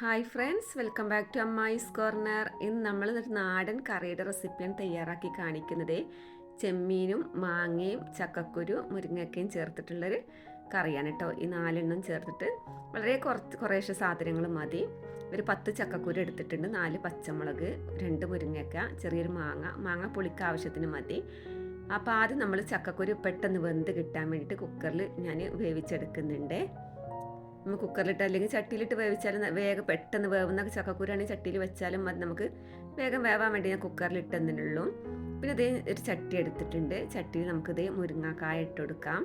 Hi friends welcome back to അമ്മായിസ് corner ഇന്ന് നമ്മൾ ഒരു നാടൻ കറിയുടെ റെസിപ്പിയാണ് തയ്യാറാക്കി കാണിക്കുന്നത്. ചെമ്മീനും മാങ്ങയും ചക്കക്കുരു മുരിങ്ങക്കയും ചേർത്തിട്ടുള്ളൊരു കറിയാണ് കേട്ടോ ഈ നാലെണ്ണം ചേർത്തിട്ട് വളരെ കുറച്ച് കുറേശ്ശെ സാധനങ്ങൾ മതി. ഒരു പത്ത് ചക്കക്കുരു എടുത്തിട്ടുണ്ട്. നാല് പച്ചമുളക് രണ്ട് മുരിങ്ങക്ക ചെറിയൊരു മാങ്ങ. മാങ്ങ പുളിക്ക ആവശ്യത്തിന് മതി. അപ്പോൾ ആദ്യം നമ്മൾ ചക്കക്കുരു പെട്ടെന്ന് വെന്ത് കിട്ടാൻ വേണ്ടിയിട്ട് കുക്കറിൽ ഞാൻ വേവിച്ചെടുക്കുന്നുണ്ട്. നമ്മൾ കുക്കറിലിട്ട് അല്ലെങ്കിൽ ചട്ടിയിലിട്ട് വേവിച്ചാലും വേഗം പെട്ടെന്ന് വേവുന്ന ചക്കക്കൂരാണെങ്കിൽ ചട്ടിയിൽ വെച്ചാലും അത് നമുക്ക് വേഗം വേവാൻ വേണ്ടി ഞാൻ കുക്കറിലിട്ടെന്നുള്ളൂ പിന്നെ ഇതേ ഒരു ചട്ടി എടുത്തിട്ടുണ്ട്. ചട്ടിയിൽ നമുക്കിത് മുരിങ്ങാക്കായ ഇട്ട് കൊടുക്കാം.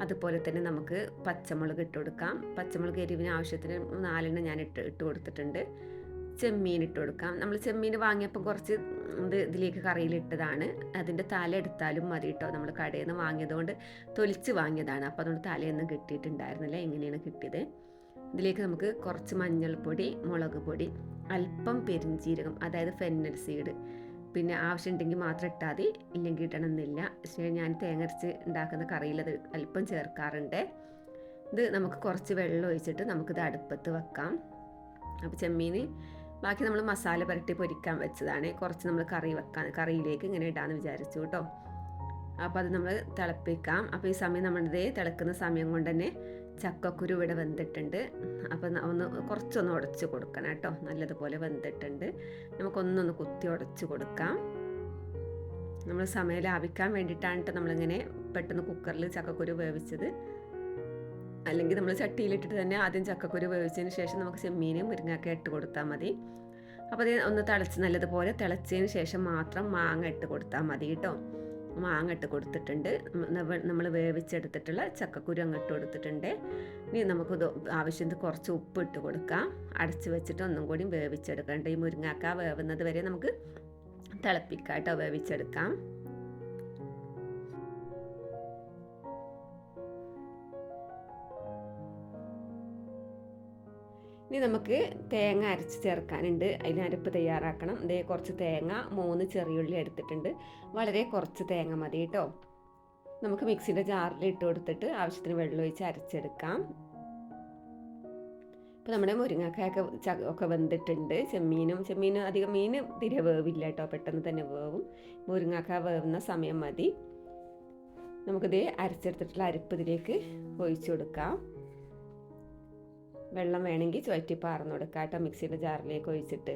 അതുപോലെ തന്നെ നമുക്ക് പച്ചമുളക് ഇട്ട് കൊടുക്കാം. പച്ചമുളക് എരിവിന് ആവശ്യത്തിന് നാലെണ്ണം ഞാൻ ഇട്ട് ഇട്ട് കൊടുത്തിട്ടുണ്ട്. ചെമ്മീൻ ഇട്ട് കൊടുക്കാം. നമ്മൾ ചെമ്മീൻ വാങ്ങിയപ്പോൾ കുറച്ച് ഇത് ഇതിലേക്ക് കറിയിലിട്ടതാണ്. അതിന്റെ തല എടുത്താലും മതി കേട്ടോ നമ്മൾ കടയിൽ നിന്ന് വാങ്ങിയതുകൊണ്ട് തൊലിച്ച് വാങ്ങിയതാണ്. അപ്പോൾ അതുകൊണ്ട് തലയൊന്നും കിട്ടിയിട്ടുണ്ടായിരുന്നില്ല. എങ്ങനെയാണ് കിട്ടിയത്. ഇതിലേക്ക് നമുക്ക് കുറച്ച് മഞ്ഞൾപ്പൊടി മുളക് പൊടി അല്പം പെരിഞ്ചീരകം അതായത് ഫെന്നൽ സീഡ്. പിന്നെ ആവശ്യമുണ്ടെങ്കിൽ മാത്രം ഇട്ടാൽ മതി. ഇല്ലെങ്കിൽ ഇടണമെന്നില്ല. പക്ഷേ ഞാൻ തേങ്ങരച്ച് ഉണ്ടാക്കുന്ന കറിയിൽ അത് അല്പം ചേർക്കാറുണ്ട്. ഇത് നമുക്ക് കുറച്ച് വെള്ളം ഒഴിച്ചിട്ട് നമുക്കിത് അടുപ്പത്ത് വെക്കാം. അപ്പോൾ ചെമ്മീൻ ബാക്കി നമ്മൾ മസാല പുരട്ടി പൊരിക്കാൻ വെച്ചതാണ്. കുറച്ച് നമ്മൾ കറി വെക്കാൻ കറിയിലേക്ക് ഇങ്ങനെ ഇടാന്ന് വിചാരിച്ചു കേട്ടോ അപ്പോൾ അത് നമ്മൾ തിളപ്പിക്കാം. അപ്പോൾ ഈ സമയം നമ്മളിതേ തിളക്കുന്ന സമയം കൊണ്ട് തന്നെ ചക്കക്കുരു ഇവിടെ വെന്തിട്ടുണ്ട്. അപ്പോൾ ഒന്ന് കുറച്ചൊന്ന് ഉടച്ച് കൊടുക്കണം കേട്ടോ നല്ലതുപോലെ വെന്തിട്ടുണ്ട്. നമുക്കൊന്നൊന്ന് കുത്തി ഉടച്ച് കൊടുക്കാം. നമ്മൾ സമയം ലാഭിക്കാൻ വേണ്ടിയിട്ടാണ് നമ്മളിങ്ങനെ പെട്ടെന്ന് കുക്കറിൽ ചക്കക്കുരു വേവിച്ചത് അല്ലെങ്കിൽ നമ്മൾ ചട്ടിയിലിട്ടിട്ട് തന്നെ ആദ്യം ചക്കക്കുരു വേവിച്ചതിന് ശേഷം നമുക്ക് ചെമ്മീനും മുരിങ്ങയൊക്കെ ഇട്ട് കൊടുത്താൽ മതി. അപ്പോൾ അത് ഒന്ന് തിളച്ച് നല്ലതുപോലെ തിളച്ചതിന് ശേഷം മാത്രം മാങ്ങ ഇട്ട് കൊടുത്താൽ മതി കേട്ടോ. മാങ്ങ ഇട്ട് കൊടുത്തിട്ടുണ്ട്. നമ്മൾ വേവിച്ചെടുത്തിട്ടുള്ള ചക്കക്കുരു അങ്ങോട്ട് കൊടുത്തിട്ടുണ്ട്. ഇനി നമുക്ക് ആവശ്യത്തിന് കുറച്ച് ഉപ്പ് ഇട്ട് കൊടുക്കാം. അടച്ച് വെച്ചിട്ട് ഒന്നും കൂടി വേവിച്ചെടുക്കണ്ട ഈ മുരിങ്ങാക്ക വേവുന്നത് വരെ നമുക്ക് തിളപ്പിക്കാട്ടോ വേവിച്ചെടുക്കാം. ഇനി നമുക്ക് തേങ്ങ അരച്ച് ചേർക്കാനുണ്ട്. അതിനരപ്പ് തയ്യാറാക്കണം. ഇതേ കുറച്ച് തേങ്ങ മൂന്ന് ചെറിയുള്ളി എടുത്തിട്ടുണ്ട്. വളരെ കുറച്ച് തേങ്ങ മതി കേട്ടോ. നമുക്ക് മിക്സിന്റെ ജാറിൽ ഇട്ട് കൊടുത്തിട്ട് ആവശ്യത്തിന് വെള്ളം ഒഴിച്ച് അരച്ചെടുക്കാം. ഇപ്പോൾ നമ്മുടെ മുരിങ്ങക്കായൊക്കെ ഒക്കെ വെന്തിട്ടുണ്ട്. ചെമ്മീനും ചെമ്മീനും അധികം മീൻ തിരെ വേവില്ല കേട്ടോ. പെട്ടെന്ന് തന്നെ വേവും. മുരിങ്ങക്ക വേവുന്ന സമയം മതി. നമുക്കിത് അരച്ചെടുത്തിട്ടുള്ള അരപ്പ് ഇതിലേക്ക് ഒഴിച്ചു കൊടുക്കാം. വെള്ളം വേണമെങ്കിൽ ചുവറ്റി പാർന്നു കൊടുക്കാം കേട്ടോ മിക്സിയുടെ ജാറിലേക്ക് ഒഴിച്ചിട്ട്.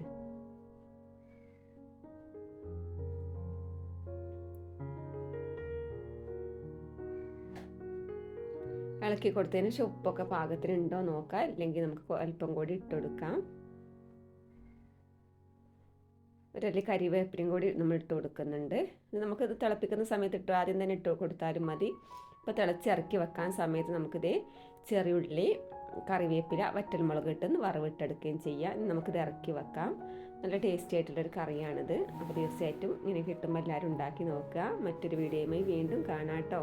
ഇളക്കി കൊടുത്തതിന് ശേഷം ഉപ്പൊക്കെ പാകത്തിന് ഉണ്ടോ നോക്കാം. ഇല്ലെങ്കിൽ നമുക്ക് അല്പം കൂടി ഇട്ട് കൊടുക്കാം. ഒരല്ലി കരിവേപ്പിലും കൂടി നമ്മൾ ഇട്ട് കൊടുക്കുന്നുണ്ട് നമുക്കത് തിളപ്പിക്കുന്ന സമയത്ത് ഇട്ടു ആദ്യം തന്നെ ഇട്ട് കൊടുത്താലും മതി. ഇപ്പോൾ തിളച്ചിറക്കി വെക്കാൻ സമയത്ത് നമുക്കിത് ചെറിയുള്ളി കറിവേപ്പില വറ്റൽമുളക് ഇട്ടൊന്ന് വറവിട്ടെടുക്കുകയും ചെയ്യാം. നമുക്കിത് ഇറക്കി വെക്കാം. നല്ല ടേസ്റ്റി ആയിട്ടുള്ളൊരു കറിയാണിത്. അപ്പോൾ തീർച്ചയായിട്ടും ഇങ്ങനെ കിട്ടുമ്പോൾ എല്ലാവരും ഉണ്ടാക്കി നോക്കുക. മറ്റൊരു വീഡിയോയുമായി വീണ്ടും കാണാം കേട്ടോ.